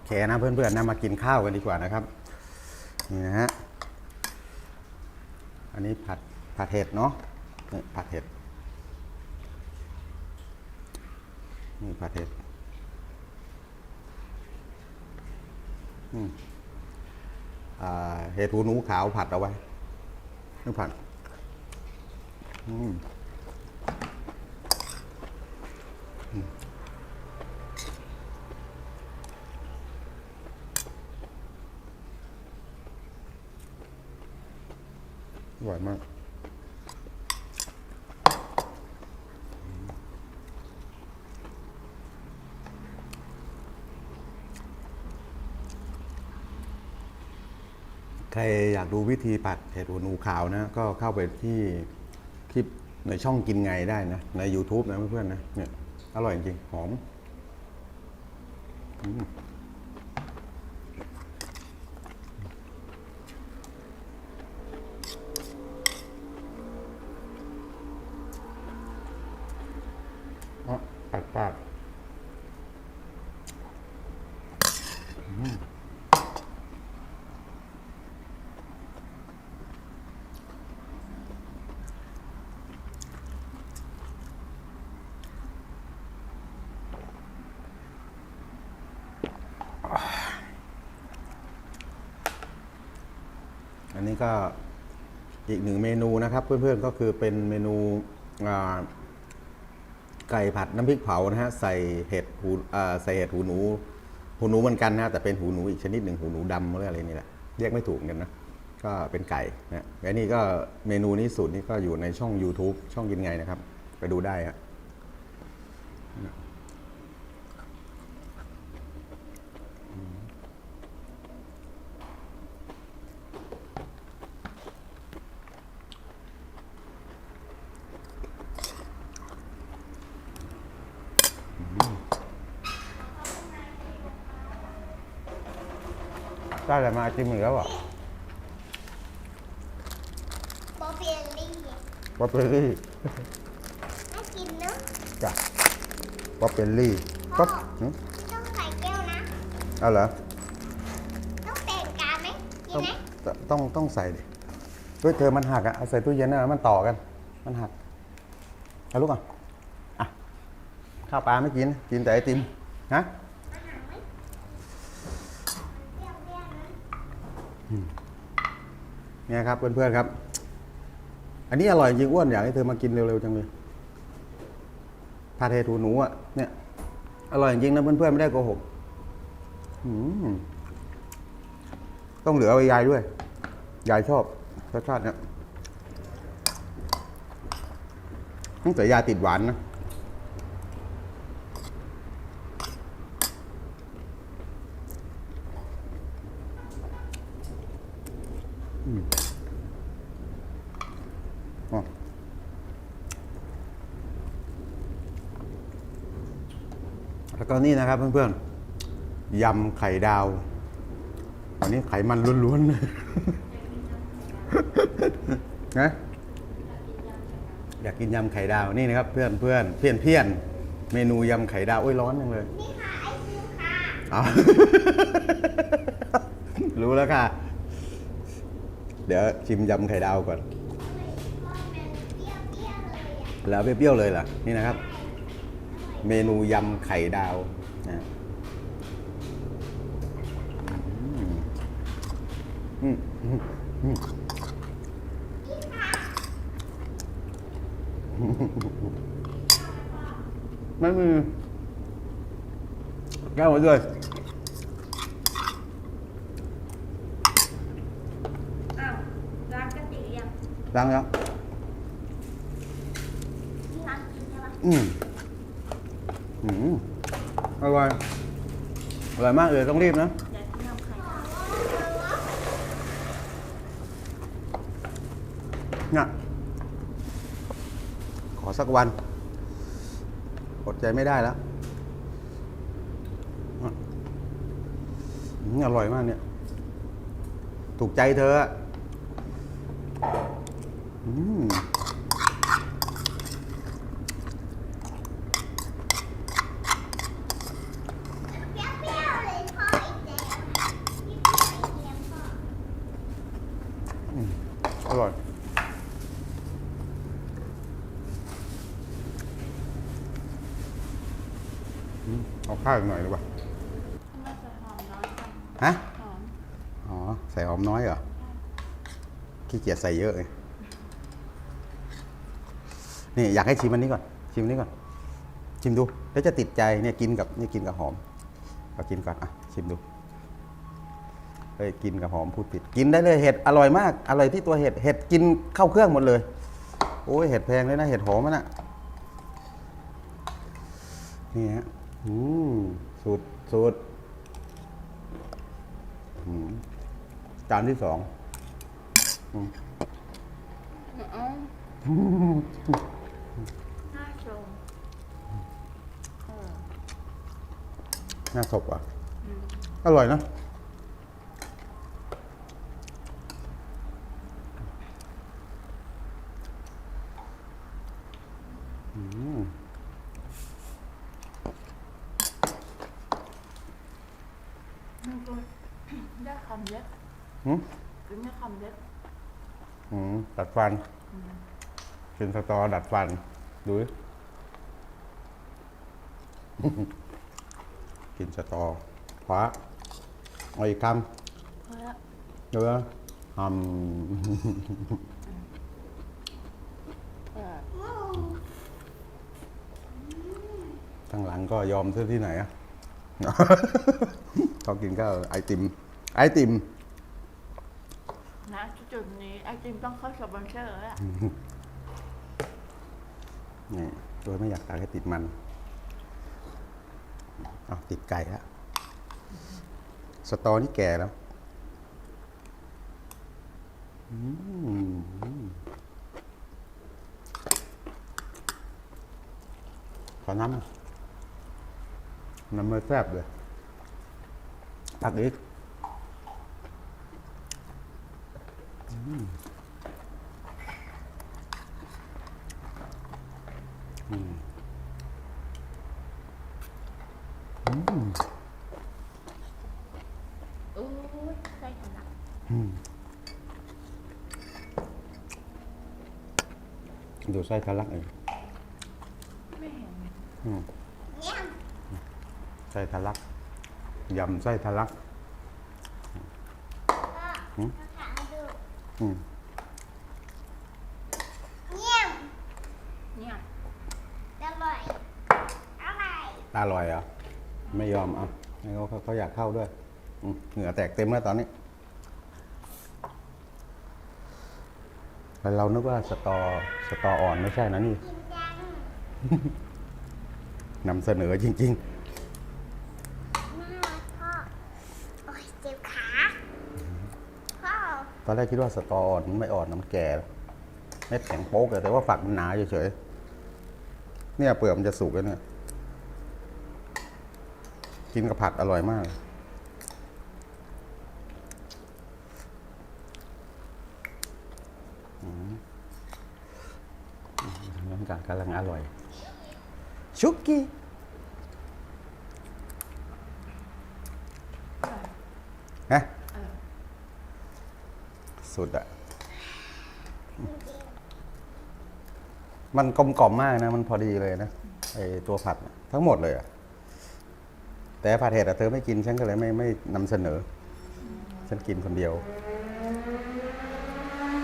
อเคนะเพื่อนๆนะมากินข้าวกันดีกว่านะครับนี่นะฮะอันนี้ผัดผัดเห็ดเนาะนี่ผัดเห็ดนี่ผัดเห็ดอ่าเห็ดหูหนูขาวผัดเอาไว้นี่ผัดอืม อร่อยมากใครอยากดูวิธีผัดเห็ดหูหนูขาวนะ ก็เข้าไปที่คลิปในช่องกินไงได้นะ ใน YouTube นะเพื่อนๆนะเนี่ยอร่อยจริง หอมอืมอะปัดปาก อันนี้ก็อีกหนึ่งเมนูนะครับ เพื่อนๆก็คือเป็นเมนูไก่ผัดน้ำพริกเผานะฮะใส่เห็ดหูใส่เห็ดหูหนู หูหนูเหมือนกันนะแต่เป็นหูหนูอีกชนิดหนึ่งหูหนูดำหรืออะไรนี่แหละเรียกไม่ถูกเนกันนะก็เป็นไก่นะและนี่ก็เมนูนี้สูตรนี้ก็อยู่ในช่อง YouTube ช่องกินไงนะครับ ไปดูได้ฮะ ได้อะไรมาจิ้มอีกแล้วเหรอะบอเบียลี่วอปเปอรี่น่ากินเนอะจ้ะวอปเปอรี่ก็หึต้องใส่แก้วนะ เอาเหรอต้องแต่งกาไหมกิต้องนไหมต้องต้องใส่ดิเฮ้ยเธอมันหักอะเอาใส่ตู้เย็นนะมันต่อกัน มันหักเอาลูกอะอะข้าวปลาไม่กินกินแต่ไอติมฮะ อาหารไหมเปรี้ยวๆนะ เนี่ยครับเพื่อนๆครับ อันนี้อร่อยจริงอ้วนอยากให้เธอมากินเร็วๆจังเลยพาเททูหนูอะเนี่ยอร่อยจริงนะเพื่อนๆไม่ได้โกหกต้องเหลือไว้ยายด้วย ยายชอบรสชาติเนี่ยตั้งแต่ยายติดหวานนะอ๋อ แล้วก็นี่นะครับ เพื่อนๆยำไข่ดาววันนี้ไขมันล้วนๆนะอยากกินยำไข่ดาวนี่นะครับ เพื่อนเพื่อนเพี้ยนเพี้ยนเมนูยำไข่ดาวโอ้ยร้อนจังเลยนี่ค่ะไอศครีมค่ะเอารู้แล้วค่ะ เดี๋ยวชิมยำไข่ดาวก่อนมันเปรี้ยวๆเลยอะแล้วเปรี้ยวๆเลยเหรอนี่นะครับ เมนูยำไข่ดาวนะมอืมอืมไม่มีแก้วมาด้วยอ้าวร้านกะติยังล้างแล้วนี่ร้านกินใช่ปะอืม อืมอร่อย อร่อยมากเลยต้องรีบนะเนี่ยขอสักวัน อดใจไม่ได้แล้ว อร่อยมากเนี่ย ถูกใจเธออะอืม อร่อยอืมเอาข้าวอีกหน่อยดีกว่าน่าจะหอมน้อยจังฮะหอมอ๋อ ใส่หอมน้อยเหรอ ขี้เกียจใส่เยอะไงนี่อยากให้ชิมอันนี้ก่อน ชิมอันนี้ก่อน ชิมดู แล้วจะติดใจเนี่ยกินกับนี่กินกับหอมเอากินก่อนอะ ชิมดู เฮ้ยกินกับหอมพูดผิด กินได้เลยเห็ดอร่อยมากอร่อยที่ตัวเห็ดเห็ดกินเข้าเครื่องหมดเลย โอ้ยเห็ดแพงเลยนะเห็ดหอมมันอะนี่ฮะอืมสูตรสูตรอืมจานที่สองอืมน่าชมเออน่าสบอะอร่อยนะ อืม นี่ก็ได้คำเล็ก หืมกินได้คำเล็กอืมดัดฟันกินสตอดัดฟัน ดูดิกินสตอคว้าเอาอีกคเพราะว่าำเนื้อทเออำข้างหลังก็ยอมซื้อที่ไหนอะเขากินก็ไอติม ไอติม นะจุดนี้ไอติมต้องเข้าสปอนเซอร์แล้วล่ะนี่โดยไม่อยากตักให้ติดมันเอาติดไก่แล้วสตอนี่แก่แล้วอขอน้ำหน่อยน้ำมือแซ่บเลยตักอีกอืมอืม โอ้ยใส่ขนาด ดูไส้ทะลักเองไม่เห็นอืมเยี่ยมไส้ทะลักยำไส้ทะลักก็ถามดูอืมเยี่ยมเยี่ยมอร่อย อร่อย อร่อยเหรอะไม่ยอมอะให้เขาเขาเขาอยากเข้าด้วยอืมเหงื่อแตกเต็มแล้วตอนนี้ แต่เรานึกว่าสตอสตออ่อนไม่ใช่นะนี่กินจังนำเสนอจริงน่ารักพ่อโอ้ยเจ็บขาพ่อๆตอนแรกคิดว่าสตออ่อนมันไม่อ่อนนะมันแก่เม็ดแข็งโป๊กเลยแต่ว่าฝักมันหนาเฉยๆเนี่ยเปลือกมันจะสุกแล้วเนี่ย กินกับผักอร่อยมาก น้ำกากำลังอร่อย ชุกกี้ฮะสุดอะมันกลมกล่อมมากนะ มันพอดีเลยนะไอตัวผัดน่ะทั้งหมดเลยอะแต่ผัดเห็ดอะเธอไม่กินฉันก็เลยไม่ไม่นำเสนอ ฉันกินคนเดียว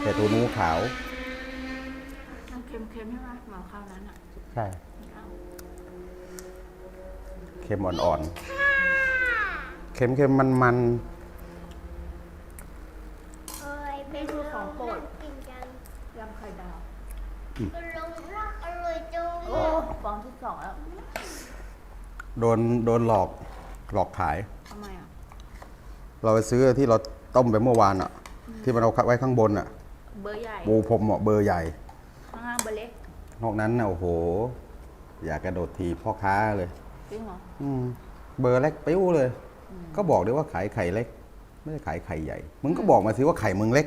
เห็ดหูหนูขาว มันเค็มๆใช่ไหมเหมือนคราวนั้นอะใช่เอาเค็มอ่อนๆเค็มเค็มมันมันเอ้ยเป็นของโปรดกินกันยำไข่ดาวลงรากอร่อยจังโอ้ฟองที่สองแล้วๆโดนโดนหลอกหลอกขายทำไมอะเราไปซื้อที่เราต้มไปเมื่อวานอะที่มันเอาไว้ข้างบนอะเบอร์ใหญ่ปูพรมอะเบอร์ใหญ่ นอกนั้นน่ะโอ้โห อยากกระโดดทีบพ่อค้าเลย จริงเหรอ อืมเบอร์เล็กปิ้วเลย ก็บอกด้วยว่าขายไข่เล็ก ไม่ได้ขายไข่ใหญ่ มึงก็บอกมาสิว่าไข่มึงเล็ก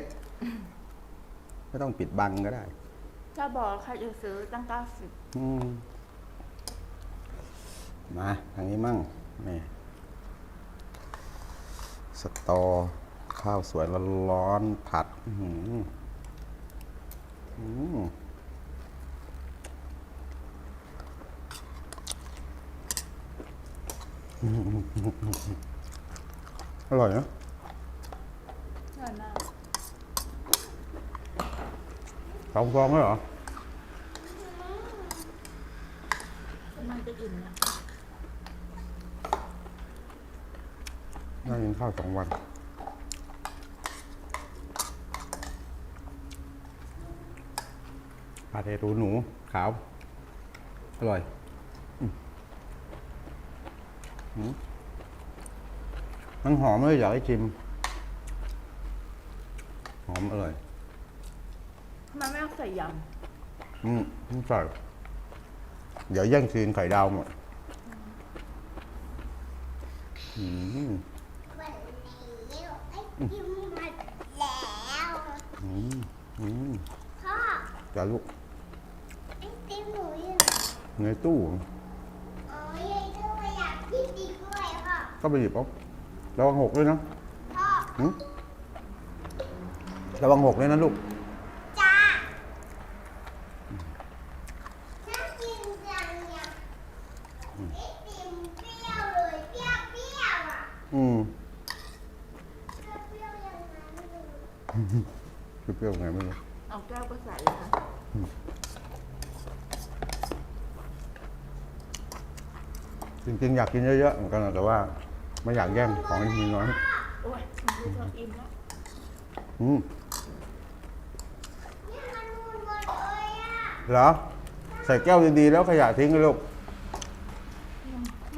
ไม่ต้องปิดบังก็ได้ ถ้าบอกใครจะซื้อตั้งเก้าสิบอืมมาทางนี้มั่งนี่สตอ ข้าวสวยร้อนๆผัด อื้อหืออืม อร่อยนะอร่อยมากสองฟองเลยเหรอมันจะอิ่มนะน่ากินข้าวสองวันปลาเทรูหนูขาว อร่อยอืมอื มมันหอมเลยอยากให้ชิม หอมอร่อยทำไมไม่เอาใส่ยอืมไม่ใส่เดี๋ยวแย่งซีนไข่ดาวหมดอืมวันนี้ไอติมหมดแล้วอืมอืมพ่อจ้าลูกไอติมหนูอยู่ไหน ในตู้ อ๋อยายด้วยอยากกินอีกด้วยพ่อ ก็ไปหยิบเอาระวังหกด้วยนะพ่อหึระวังหกด้วยนะลูก จ้าน่ากินจังเนี่ยไอติมเปรี้ยวเลยเปรี้ยวเปรี้ยวอะอืมเปรี้ยวเปรี้ยวยังไงไม่รู้เปรี้ยวๆไงไม่รู้ำเอาแก้วก็ใส่เลยค่ะจริงๆ อยากกินเยอะๆเหมือนกันนะแต่ว่า ไม่อยากแย่งของที่มีน้อยโอ้ยมันดูเธออิ่มแล้วอืมเนี่ยมันนูนหมดเลยอะเหรอ ใส่แก้วดีๆแล้วขยะทิ้งเลยลูก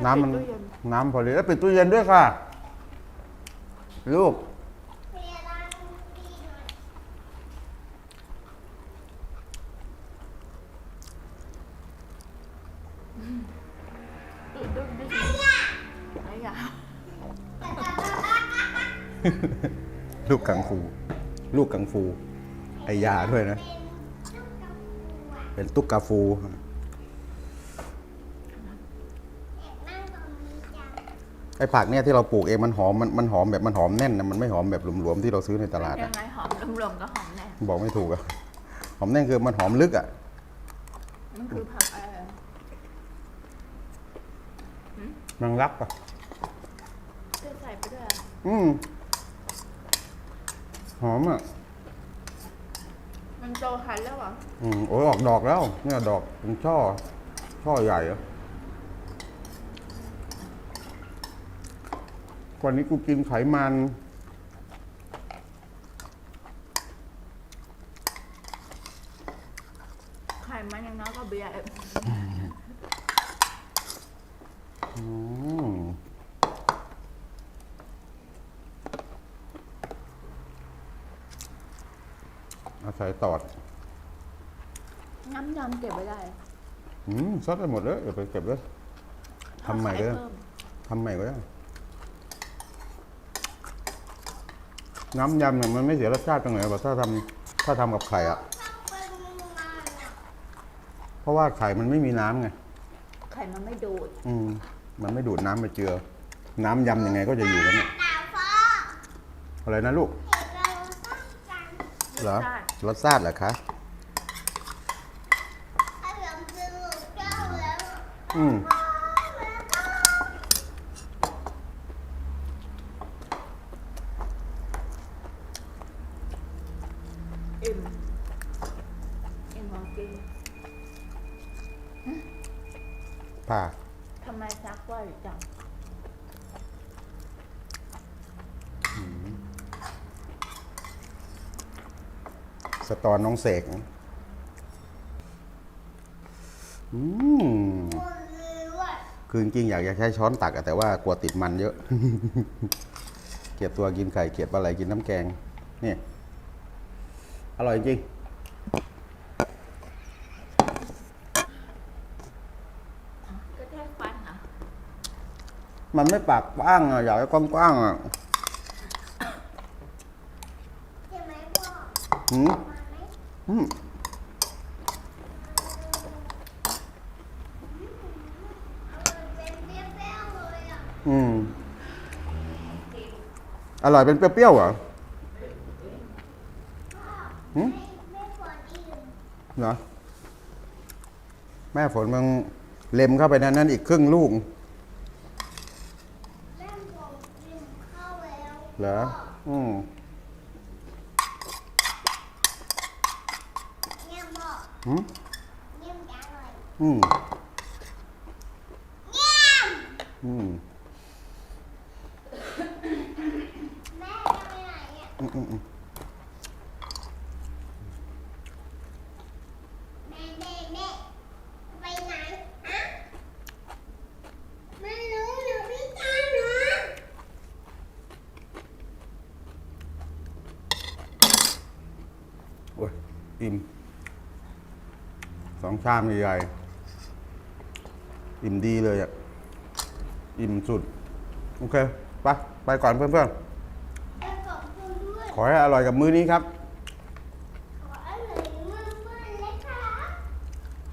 น้ำมันปิดตู้เย็นน้ำพอดีแล้วปิดตู้เย็นด้วยค่ะ ลูก เวลาดีหน่อย ดูดูดิไอ้ยา ลูกกังฟู ลูกกังฟู ไอยาด้วยนะ เป็นลูกกระปูอะเป็นตุ๊กกาฟูแอบนั่งตรงนี้จังไอผักเนี่ยที่เราปลูกเองมันหอมมันมันหอมแบบมันหอมแน่นนะมันไม่หอมแบบหลวมๆที่เราซื้อในตลาดยัอะงไงหอมรวมๆก็หอมแน่บอกไม่ถูกอะหอมแน่นคือมันหอมลึกอะมันคือผักอะไรมันรักอะจะใส่ไปด้วยอะอืม หอมอะมันโตคันแล้วเหรอ อืมโอ้ยออกดอกแล้ว เนี่ยดอกเป็นช่อ ช่อใหญ่อะวันนี้กูกินไขมัน ไข่มันยังน้อยก็เบียร์อืมอา ศัยตอด น้ำยำเก็บไว้ได้อืมซดได้หมดเลยเดี๋ยวไปเก็บเลยทำใหม่ก็ได้เพิ่มทำใหม่ก็ได้น้ำยำเนี่ยมันไม่เสียรสชาติตรงไหนหรอกถ้าทำถ้าทำกับไข่อะถ้าเป็นมันอะเพราะว่าไข่มันไม่มีน้ำไงไข่มันไม่ดูดอืมมันไม่ดูดน้ำไปเจือ น้ำยำยังไงก็จะอยู่กันเนี่ยดาวฟ้าอะไรนะลูกเห็นเราตั้งกันเหรอใช่ รสชาติเหรอคะถ้าเราซื้อลูกเจ้าแล้วอืมอิ่มอิ่มของกินผ่า ทำไมซักว่าจัง สตอนน้องเสกนะอืมคนเลยว่าคือจริงๆอยากจะใช้ช้อนตักอะแต่ว่ากลัวติดมันเยอะ เกลียดตัวกินไข่เกลียดปลาไหลกินน้ำแกง นี่ อร่อยจริงก็แค่ฟันอะมันไม่ปากกว้างอะอยากให้กว้างๆอะใช่ไหมพ่อหืมมาไหม อืมเอามันเป็นเปรี้ยวๆเลยอะอืม อร่อยเป็นเปรี้ยวๆเหรอหืมไม่ไม่ควรอิ่มเนะแม่ฝนมันเล็มเข้าไปนั้นนั้นอีกครึ่งลูกแม่ผมกินข้าแล้วเหรอ อืม เนี่ย บอกหืมเนี่ย สองชามใหญ่ๆ อิ่มดีเลยอะ อิ่มสุด โอเค ไป ไปก่อนเพื่อนไปขอบคุณด้วยๆขอให้อร่อยกับมื้อนี้ครับ